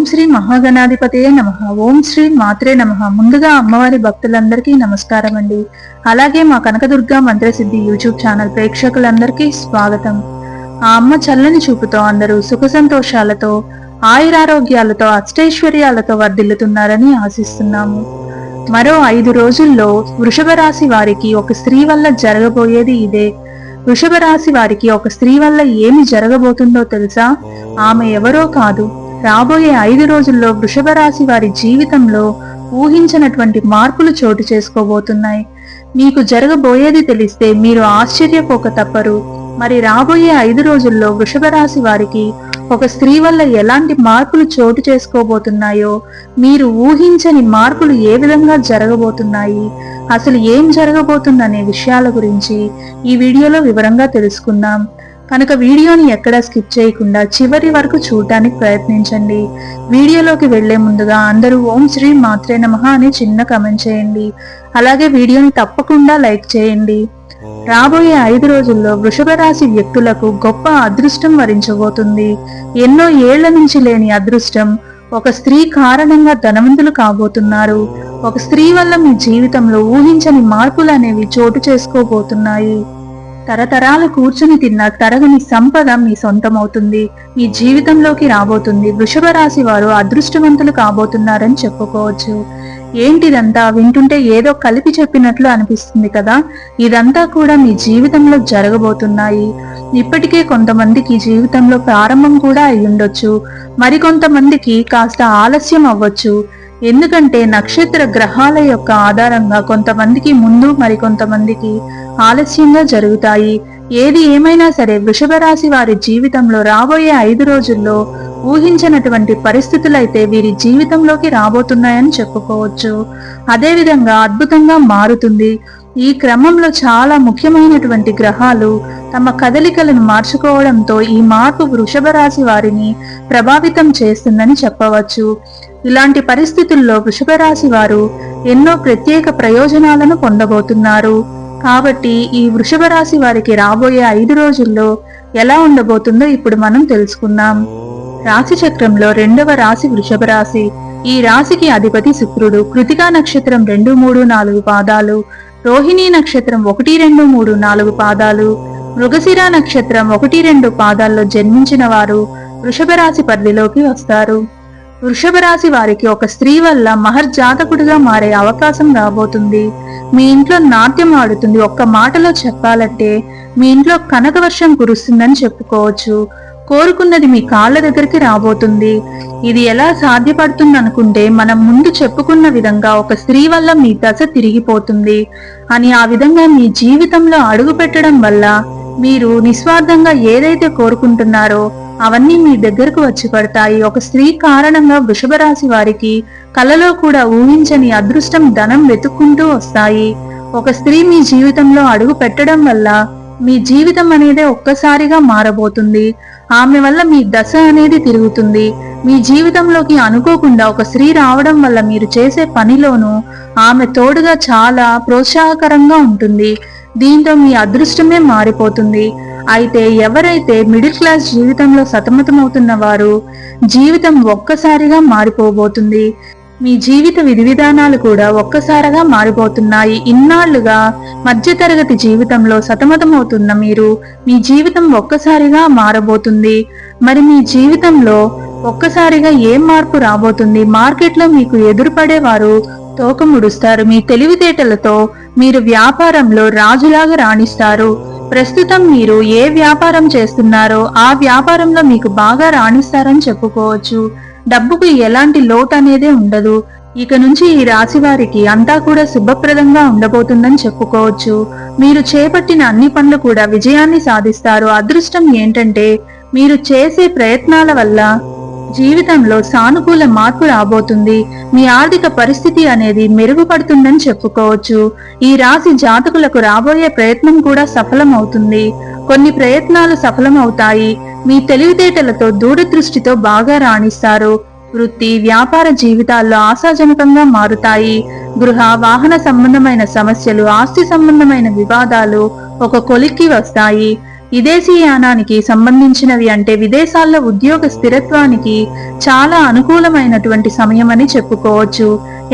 ఓం శ్రీ మహాగణాధిపతే నమ. ఓం శ్రీ మాత్రే నమ. ముందుగా అమ్మవారి భక్తులందరికీ నమస్కారం అండి. అలాగే మా కనకదుర్గ మంత్రసిద్ధి యూట్యూబ్ ఛానల్ ప్రేక్షకులందరికీ స్వాగతం. ఆ అమ్మ చల్లని చూపుతో అందరూ సుఖ సంతోషాలతో ఆయురారోగ్యాలతో అష్టైశ్వర్యాలతో వర్ధిల్లుతున్నారని ఆశిస్తున్నాము. మరో ఐదు రోజుల్లో వృషభ రాశి వారికి ఒక స్త్రీ వల్ల జరగబోయేది ఇదే. వృషభ రాశి వారికి ఒక స్త్రీ వల్ల ఏమి జరగబోతుందో తెలుసా? ఆమె ఎవరో కాదు. రాబోయే ఐదు రోజుల్లో వృషభ రాశి వారి జీవితంలో ఊహించినటువంటి మార్పులు చోటు చేసుకోబోతున్నాయి. మీకు జరగబోయేది తెలిస్తే మీరు ఆశ్చర్యపోక తప్పరు. మరి రాబోయే ఐదు రోజుల్లో వృషభ రాశి వారికి ఒక స్త్రీ వల్ల ఎలాంటి మార్పులు చోటు చేసుకోబోతున్నాయో మీరు ఊహించని మార్పులు ఏ విధంగా జరగబోతున్నాయి అసలు ఏం జరగబోతుందనే విషయాల గురించి ఈ వీడియోలో వివరంగా తెలుసుకుందాం. కనుక వీడియోని ఎక్కడా స్కిప్ చేయకుండా చివరి వరకు చూడటానికి ప్రయత్నించండి. వీడియోలోకి వెళ్ళే ముందుగా అందరూ ఓం శ్రీ మాత్రే నమః అని చిన్న కమెంట్ చేయండి. అలాగే వీడియోని తప్పకుండా లైక్ చేయండి. రాబోయే ఐదు రోజుల్లో వృషభ రాశి వ్యక్తులకు గొప్ప అదృష్టం వరించబోతుంది. ఎన్నో ఏళ్ళ నుంచి లేని అదృష్టం. ఒక స్త్రీ కారణంగా ధనవంతులు కాబోతున్నారు. ఒక స్త్రీ వల్ల మీ జీవితంలో ఊహించని మార్పులు అనేవి చోటు చేసుకోబోతున్నాయి. తరతరాలు కూర్చుని తిన్న తరగని సంపద మీ సొంతమవుతుంది. మీ జీవితంలోకి రాబోతుంది. వృషభ రాశి వారు అదృష్టవంతులు కాబోతున్నారని చెప్పుకోవచ్చు. ఏంటిదంతా? వింటుంటే ఏదో కలిపి చెప్పినట్లు అనిపిస్తుంది కదా? ఇదంతా కూడా మీ జీవితంలో జరగబోతున్నాయి. ఇప్పటికే కొంతమందికి జీవితంలో ప్రారంభం కూడా అయ్యుండొచ్చు. మరికొంతమందికి కాస్త ఆలస్యం అవ్వచ్చు. ఎందుకంటే నక్షత్ర గ్రహాల యొక్క ఆధారంగా కొంతమందికి ముందు మరికొంతమందికి ఆలస్యంగా జరుగుతాయి. ఏది ఏమైనా సరే వృషభ రాశి వారి జీవితంలో రాబోయే ఐదు రోజుల్లో ఊహించినటువంటి పరిస్థితులైతే వీరి జీవితంలోకి రాబోతున్నాయని చెప్పుకోవచ్చు. అదేవిధంగా అద్భుతంగా మారుతుంది. ఈ క్రమంలో చాలా ముఖ్యమైనటువంటి గ్రహాలు తమ కదలికలను మార్చుకోవడంతో ఈ మార్పు వృషభ రాశి వారిని ప్రభావితం చేస్తుందని చెప్పవచ్చు. ఇలాంటి పరిస్థితుల్లో వృషభ రాశి వారు ఎన్నో ప్రత్యేక ప్రయోజనాలను పొందబోతున్నారు. కాబట్టి ఈ వృషభ రాశి వారికి రాబోయే ఐదు రోజుల్లో ఎలా ఉండబోతుందో ఇప్పుడు మనం తెలుసుకుందాం. రాశి చక్రంలో రెండవ రాశి వృషభ రాశి. ఈ రాశికి అధిపతి శుక్రుడు. కృతికా నక్షత్రం రెండు మూడు నాలుగు పాదాలు. రోహిణీ నక్షత్రం ఒకటి రెండు మూడు నాలుగు పాదాలు. మృగశిర నక్షత్రం ఒకటి రెండు పాదాల్లో జన్మించిన వారు వృషభ రాశి పరిధిలోకి వస్తారు. వృషభ రాశి వారికి ఒక స్త్రీ వల్ల మహర్జాతకుడిగా మారే అవకాశం రాబోతుంది. మీ ఇంట్లో నాట్యం ఆడుతుంది. ఒక్క మాటలో చెప్పాలంటే మీ ఇంట్లో కనక వర్షం కురుస్తుందని చెప్పుకోవచ్చు. కోరుకున్నది మీ కాళ్ళ దగ్గరికి రాబోతుంది. ఇది ఎలా సాధ్యపడుతుంది అనుకుంటే మనం ముందు చెప్పుకున్న విధంగా ఒక స్త్రీ వల్ల మీ దశ తిరిగిపోతుంది. అని ఆ విధంగా మీ జీవితంలో అడుగు పెట్టడం వల్ల మీరు నిస్వార్థంగా ఏదైతే కోరుకుంటున్నారో అవన్నీ మీ దగ్గరకు వచ్చి పడతాయి. ఒక స్త్రీ కారణంగా వృషభరాశి వారికి కలలో కూడా ఊహించని అదృష్టం ధనం వెతుక్కుంటూ వస్తాయి. ఒక స్త్రీ మీ జీవితంలో అడుగు పెట్టడం వల్ల మీ జీవితం అనేది ఒక్కసారిగా మారబోతుంది. ఆమె వల్ల మీ దశ అనేది తిరుగుతుంది. మీ జీవితంలోకి అనుకోకుండా ఒక స్త్రీ రావడం వల్ల మీరు చేసే పనిలోనూ ఆమె తోడుగా చాలా ప్రోత్సాహకరంగా ఉంటుంది. దీంతో మీ అదృష్టమే మారిపోతుంది. అయితే ఎవరైతే మిడిల్ క్లాస్ జీవితంలో సతమతమవుతున్న వారు జీవితం ఒక్కసారిగా మారిపోబోతుంది. మీ జీవిత విధి విధానాలు కూడా ఒక్కసారిగా మారిపోతున్నాయి. ఇన్నాళ్ళుగా మధ్యతరగతి జీవితంలో సతమతమవుతున్న మీరు మీ జీవితం ఒక్కసారిగా మారబోతుంది. మరి మీ జీవితంలో ఒక్కసారిగా ఏం మార్పు రాబోతుంది? మార్కెట్లో మీకు ఎదురుపడేవారు తోకముడుస్తారు. మీ తెలివితేటలతో మీరు వ్యాపారంలో రాజులాగా రాణిస్తారు. ప్రస్తుతం మీరు ఏ వ్యాపారం చేస్తున్నారో ఆ వ్యాపారంలో మీకు బాగా రాణిస్తారని చెప్పుకోవచ్చు. డబ్బుకు ఎలాంటి లోటు అనేదే ఉండదు. ఇక నుంచి ఈ రాశి వారికి అంతా కూడా శుభప్రదంగా ఉండబోతుందని చెప్పుకోవచ్చు. మీరు చేపట్టిన అన్ని పనులు కూడా విజయాన్ని సాధిస్తారు. అదృష్టం ఏంటంటే మీరు చేసే ప్రయత్నాల వల్ల జీవితంలో సానుకూల మార్పు రాబోతుంది. మీ ఆర్థిక పరిస్థితి అనేది మెరుగుపడుతుందని చెప్పుకోవచ్చు. ఈ రాశి జాతకులకు రాబోయే ప్రయత్నం కూడా సఫలమవుతుంది. కొన్ని ప్రయత్నాలు సఫలమవుతాయి. మీ తెలివితేటలతో దూరదృష్టితో బాగా రాణిస్తారు. వృత్తి వ్యాపార జీవితాల్లో ఆశాజనకంగా మారుతాయి. గృహ వాహన సంబంధమైన సమస్యలు ఆస్తి సంబంధమైన వివాదాలు ఒక కొలిక్కి వస్తాయి. విదేశీయానానికి సంబంధించినవి అంటే విదేశాల్లో ఉద్యోగ స్థిరత్వానికి చాలా అనుకూలమైనటువంటి సమయం అని చెప్పుకోవచ్చు.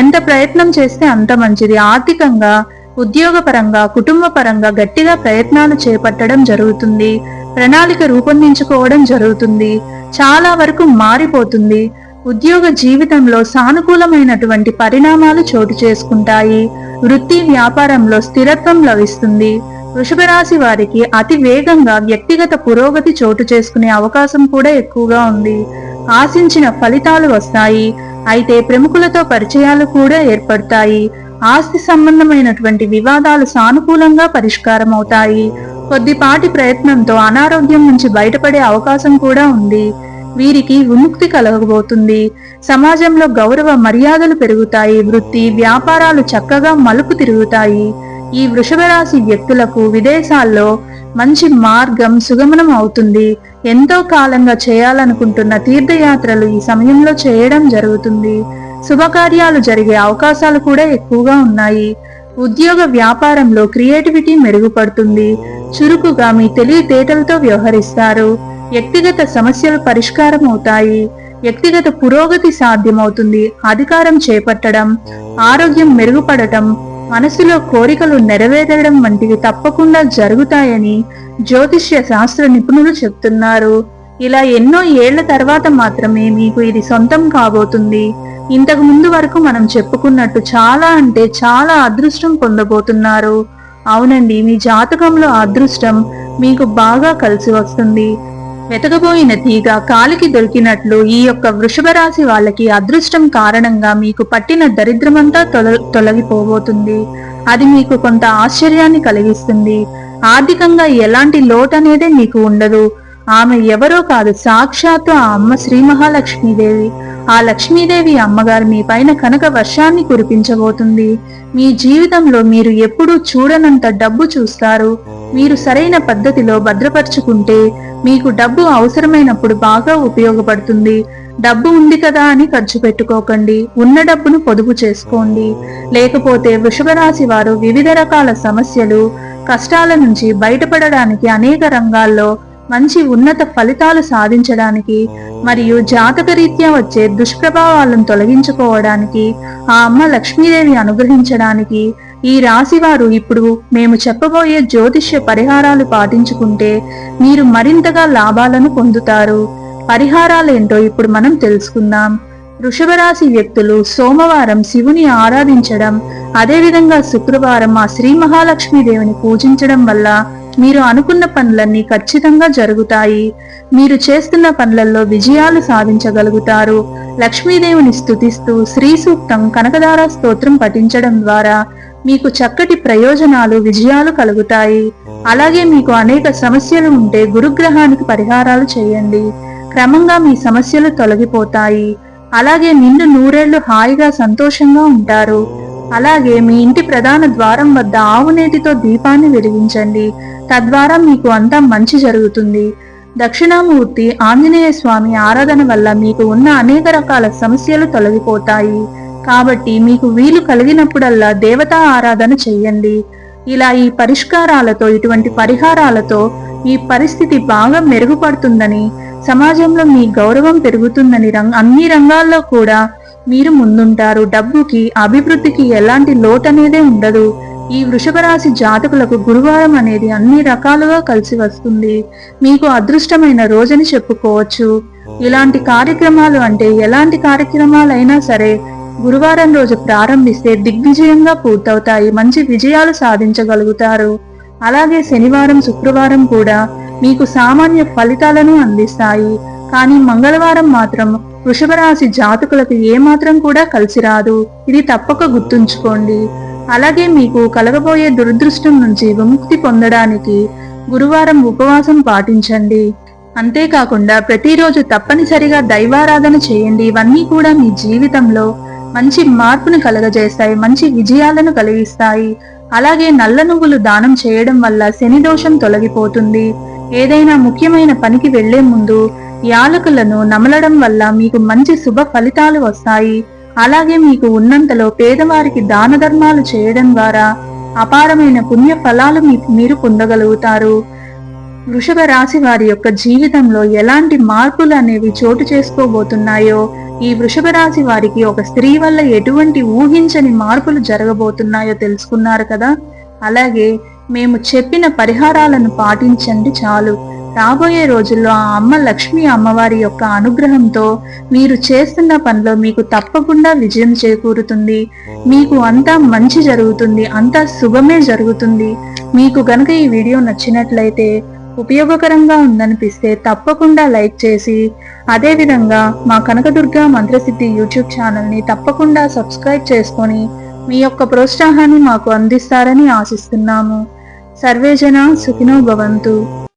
ఎంత ప్రయత్నం చేస్తే అంత మంచిది. ఆర్థికంగా ఉద్యోగపరంగా కుటుంబ పరంగా గట్టిగా ప్రయత్నాలు చేపట్టడం జరుగుతుంది. ప్రణాళిక రూపొందించుకోవడం జరుగుతుంది. చాలా వరకు మారిపోతుంది. ఉద్యోగ జీవితంలో సానుకూలమైనటువంటి పరిణామాలు చోటు చేసుకుంటాయి. వృత్తి వ్యాపారంలో స్థిరత్వం లభిస్తుంది. వృషభ రాశి వారికి అతి వేగంగా వ్యక్తిగత పురోగతి చోటు చేసుకునే అవకాశం కూడా ఎక్కువగా ఉంది. ఆశించిన ఫలితాలు వస్తాయి. అయితే ప్రముఖులతో పరిచయాలు కూడా ఏర్పడతాయి. ఆస్తి సంబంధమైనటువంటి వివాదాలు సానుకూలంగా పరిష్కారం అవుతాయి. కొద్దిపాటి ప్రయత్నంతో అనారోగ్యం నుంచి బయటపడే అవకాశం కూడా ఉంది. వీరికి విముక్తి కలగబోతుంది. సమాజంలో గౌరవ మర్యాదలు పెరుగుతాయి. వృత్తి వ్యాపారాలు చక్కగా మలుపు తిరుగుతాయి. ఈ వృషభ రాశి వ్యక్తులకు విదేశాల్లో మంచి మార్గం సుగమనం అవుతుంది. ఎంతో కాలంగా చేయాలనుకుంటున్న తీర్థయాత్రలు ఈ సమయంలో చేయడం జరుగుతుంది. శుభకార్యాలు జరిగే అవకాశాలు కూడా ఎక్కువగా ఉన్నాయి. ఉద్యోగ వ్యాపారంలో క్రియేటివిటీ మెరుగుపడుతుంది. చురుకుగా మీ తెలివితేటలతో వ్యవహరిస్తారు. వ్యక్తిగత సమస్యలు పరిష్కారం అవుతాయి. వ్యక్తిగత పురోగతి సాధ్యమవుతుంది. అధికారం చేపట్టడం ఆరోగ్యం మెరుగుపడటం మనసులో కోరికలు నెరవేరడం వంటివి తప్పకుండా జరుగుతాయని జ్యోతిష్య శాస్త్ర నిపుణులు చెప్తున్నారు. ఇలా ఎన్నో ఏళ్ళ తర్వాత మాత్రమే మీకు ఇది సొంతం కాబోతుంది. ఇంతకు ముందు వరకు మనం చెప్పుకున్నట్టు చాలా అంటే చాలా అదృష్టం పొందబోతున్నారు. అవునండి మీ జాతకంలో అదృష్టం మీకు బాగా కలిసి వస్తుంది. వెతకబోయిన తీగ కాలికి దొరికినట్లు ఈ యొక్క వృషభ రాశి వాళ్ళకి అదృష్టం కారణంగా మీకు పట్టిన దరిద్రమంతా తొల తొలగిపోబోతుంది. అది మీకు కొంత ఆశ్చర్యాన్ని కలిగిస్తుంది. ఆర్థికంగా ఎలాంటి లోటు అనేదే మీకు ఉండదు. ఆమె ఎవరో కాదు సాక్షాత్తు ఆ అమ్మ శ్రీ మహాలక్ష్మీదేవి. ఆ లక్ష్మీదేవి అమ్మగారు మీ పైన కనక వర్షాన్ని కురిపించబోతుంది. మీ జీవితంలో మీరు ఎప్పుడూ చూడనంత డబ్బు చూస్తారు. మీరు సరైన పద్ధతిలో భద్రపరుచుకుంటే మీకు డబ్బు అవసరమైనప్పుడు బాగా ఉపయోగపడుతుంది. డబ్బు ఉంది కదా అని ఖర్చు పెట్టుకోకండి. ఉన్న డబ్బును పొదుపు చేసుకోండి. లేకపోతే వృషభరాశి వారు వివిధ రకాల సమస్యలు కష్టాల నుంచి బయటపడడానికి అనేక రంగాల్లో మంచి ఉన్నత ఫలితాలు సాధించడానికి మరియు జాతకరీత్యా వచ్చే దుష్ప్రభావాలను తొలగించుకోవడానికి ఆ అమ్మ లక్ష్మీదేవి అనుగ్రహించడానికి ఈ రాశి వారు ఇప్పుడు మేము చెప్పబోయే జ్యోతిష్య పరిహారాలు పాటించుకుంటే మీరు మరింతగా లాభాలను పొందుతారు. పరిహారాలేంటో ఇప్పుడు మనం తెలుసుకుందాం. వృషభ రాశి వ్యక్తులు సోమవారం శివుని ఆరాధించడం అదేవిధంగా శుక్రవారం ఆ శ్రీ మహాలక్ష్మీదేవిని పూజించడం వల్ల మీరు అనుకున్న పనులన్నీ ఖచ్చితంగా జరుగుతాయి. మీరు చేస్తున్న పనులలో విజయాలు సాధించగలుగుతారు. లక్ష్మీదేవిని స్థుతిస్తూ శ్రీ సూక్తం కనకదార స్తోత్రం పఠించడం ద్వారా మీకు చక్కటి ప్రయోజనాలు విజయాలు కలుగుతాయి. అలాగే మీకు అనేక సమస్యలు ఉంటే గురుగ్రహానికి పరిహారాలు చేయండి. క్రమంగా మీ సమస్యలు తొలగిపోతాయి. అలాగే నిండు నూరేళ్ళు హాయిగా సంతోషంగా ఉంటారు. అలాగే మీ ఇంటి ప్రధాన ద్వారం వద్ద ఆవునేటితో దీపాన్ని వెలిగించండి. తద్వారా మీకు అంతా మంచి జరుగుతుంది. దక్షిణామూర్తి ఆంజనేయ స్వామి ఆరాధన వల్ల మీకు ఉన్న అనేక రకాల సమస్యలు తొలగిపోతాయి. కాబట్టి మీకు వీలు కలిగినప్పుడల్లా దేవతా ఆరాధన చెయ్యండి. ఇలా ఈ పరిష్కారాలతో ఇటువంటి పరిహారాలతో ఈ పరిస్థితి బాగా మెరుగుపడుతుందని సమాజంలో మీ గౌరవం పెరుగుతుందని రంగ అన్ని రంగాల్లో కూడా మీరు ముందుంటారు. డబ్బుకి అభివృద్ధికి ఎలాంటి లోటనేదే ఉండదు. ఈ వృషభ రాశి జాతకులకు గురువారం అనేది అన్ని రకాలుగా కలిసి వస్తుంది. మీకు అదృష్టమైన రోజని చెప్పుకోవచ్చు. ఇలాంటి కార్యక్రమాలు అంటే ఎలాంటి కార్యక్రమాలైనా సరే గురువారం రోజు ప్రారంభిస్తే దిగ్విజయంగా పూర్తవుతాయి. మంచి విజయాలు సాధించగలుగుతారు. అలాగే శనివారం శుక్రవారం కూడా మీకు సామాన్య ఫలితాలను అందిస్తాయి. కానీ మంగళవారం మాత్రం వృషభరాశి జాతకులకు ఏమాత్రం కూడా కలిసిరాదు. ఇది తప్పక గుర్తుంచుకోండి. అలాగే మీకు కలగబోయే దురదృష్టం నుంచి విముక్తి పొందడానికి గురువారం ఉపవాసం పాటించండి. అంతేకాకుండా ప్రతిరోజు తప్పనిసరిగా దైవారాధన చేయండి. ఇవన్నీ కూడా మీ జీవితంలో మంచి మార్పును కలగజేస్తాయి మంచి విజయాలను కలిగిస్తాయి. అలాగే నల్ల నువ్వులు దానం చేయడం వల్ల శని దోషం తొలగిపోతుంది. ఏదైనా ముఖ్యమైన పనికి వెళ్ళే ముందు యాలకులను నమలడం వల్ల మీకు మంచి శుభ ఫలితాలు వస్తాయి. అలాగే మీకు ఉన్నంతలో పేదవారికి దాన ధర్మాలు చేయడం ద్వారా అపారమైన పుణ్య ఫలాలు మీరు పొందగలుగుతారు. వృషభ రాశి వారి యొక్క జీవితంలో ఎలాంటి మార్పులు అనేవి చోటు చేసుకోబోతున్నాయో ఈ వృషభ రాశి వారికి ఒక స్త్రీ వల్ల ఎటువంటి ఊహించని మార్పులు జరగబోతున్నాయో తెలుసుకున్నారు కదా? అలాగే మేము చెప్పిన పరిహారాలను పాటించండి చాలు. రాబోయే రోజుల్లో ఆ అమ్మ లక్ష్మీ అమ్మవారి యొక్క అనుగ్రహంతో మీరు చేస్తున్న పనిలో మీకు తప్పకుండా విజయం చేకూరుతుంది. మీకు అంతా మంచి జరుగుతుంది అంతా శుభమే జరుగుతుంది. మీకు గనక ఈ వీడియో నచ్చినట్లయితే ఉపయోగకరంగా ఉందనిపిస్తే తప్పకుండా లైక్ చేసి అదేవిధంగా మా కనకదుర్గ మంత్రసిద్ధి యూట్యూబ్ ఛానల్ని తప్పకుండా సబ్స్క్రైబ్ చేసుకొని మీ యొక్క ప్రోత్సాహాన్ని మాకు అందిస్తారని ఆశిస్తున్నాము. సర్వేజన సుఖినో భవంతు.